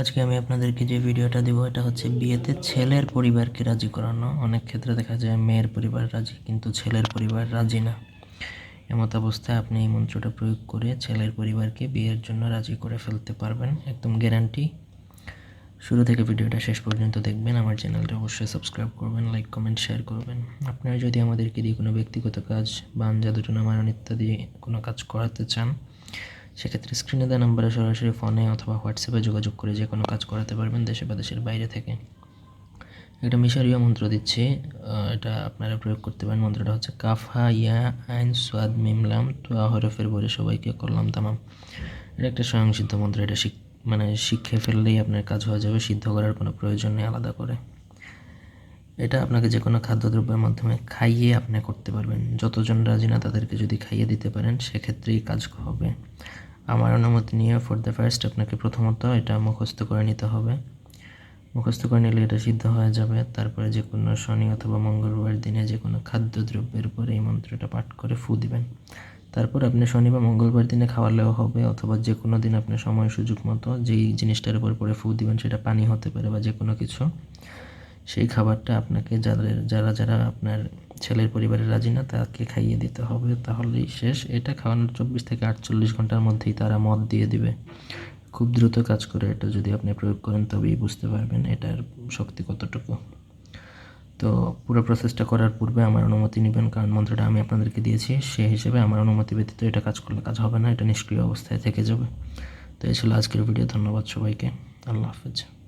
আজকে আমি আপনাদেরকে যে ভিডিওটা দিব, এটা হচ্ছে বিয়েতে ছেলের পরিবারকে রাজি করানো। অনেক ক্ষেত্রে দেখা যায় মেয়ের পরিবার রাজি, কিন্তু ছেলের পরিবার রাজি না। এমত অবস্থায় আপনি এই মন্ত্রটা প্রয়োগ করে ছেলের পরিবারকে বিয়ের জন্য রাজি করে ফেলতে পারবেন। একদম গ্যারান্টি শুরু থেকে ভিডিওটা শেষ পর্যন্ত দেখবেন। আমার চ্যানেলটা অবশ্যই সাবস্ক্রাইব করবেন লাইক কমেন্ট শেয়ার করবেন। আপনারা যদি আমাদেরকে দিয়ে কোনো ব্যক্তিগত কাজ বান জাদুটনা মারণ ইত্যাদি কোনো কাজ করাতে চান সেক্ষেত্রে স্ক্রিনে দেওয়া নাম্বারে সরাসরি ফোনে অথবা হোয়াটসঅ্যাপে যোগাযোগ করে যে কোনো কাজ করাতে পারবেন দেশে বা দেশের বাইরে থেকে। একটা মিশরীয় মন্ত্র দিচ্ছি এটা আপনারা প্রয়োগ করতে পারেন। মন্ত্রটা হচ্ছে কাফা ইয়া আইন সোয়াদ মিমলাম তো হরফের বলে সবাইকে করলাম তামাম। এটা একটা স্বয়ংসিদ্ধ মন্ত্র, এটা শিখ মানে শিখে ফেললেই আপনার কাজ হয়ে যাবে, সিদ্ধ করার কোনো প্রয়োজন নেই আলাদা করে। এটা আপনাকে যে কোনো খাদ্যদ্রব্যের মাধ্যমে খাইয়ে আপনি করতে পারবেন। যতজন রাজি না তাদেরকে যদি খাইয়ে দিতে পারেন, সেক্ষেত্রেই কাজ হবে। আমার অনুমতি নিয়ে ফর দ্য ফার্স্ট আপনাকে প্রথমত এটা মুখস্থ করে নিতে হবে। মুখস্থ করে নিলে এটা সিদ্ধ হয়ে যাবে। তারপরে যে কোনো শনি অথবা মঙ্গলবার দিনে যে কোনো খাদ্যদ্রব্যের উপরে এই মন্ত্রটা পাঠ করে ফু দিবেন। তারপর আপনি শনি বা মঙ্গলবার দিনে খাওয়ালেও হবে অথবা যে কোনো দিন আপনি সময় সুযোগ মতো যেই জিনিসটার উপর পরে ফু দিবেন সেটা পানি হতে পারে বা যে কোনো কিছু। সেই খাবারটা আপনাকে যাদের, যারা যারা আপনার ছেলের পরিবারের রাজি না, তাকে খাইয়ে দিতে হবে। তাহলেই শেষ। এটা খাওয়ানোর চব্বিশ থেকে আটচল্লিশ ঘণ্টার মধ্যেই তারা মদ দিয়ে দিবে। খুব দ্রুত কাজ করে এটা যদি আপনি প্রয়োগ করেন, তবেই বুঝতে পারবেন এটার শক্তি কতটুকু। তো পুরো প্রসেসটা করার পূর্বে আমার অনুমতি নেবেন, কারণ মন্ত্রটা আমি আপনাদেরকে দিয়েছি। সেই হিসেবে আমার অনুমতি ব্যতীত এটা কাজ করলে কাজ হবে না, এটা নিষ্ক্রিয় অবস্থায় থেকে যাবে। তো এই ছিল আজকের ভিডিও। ধন্যবাদ সবাইকে। আল্লাহ হাফেজ।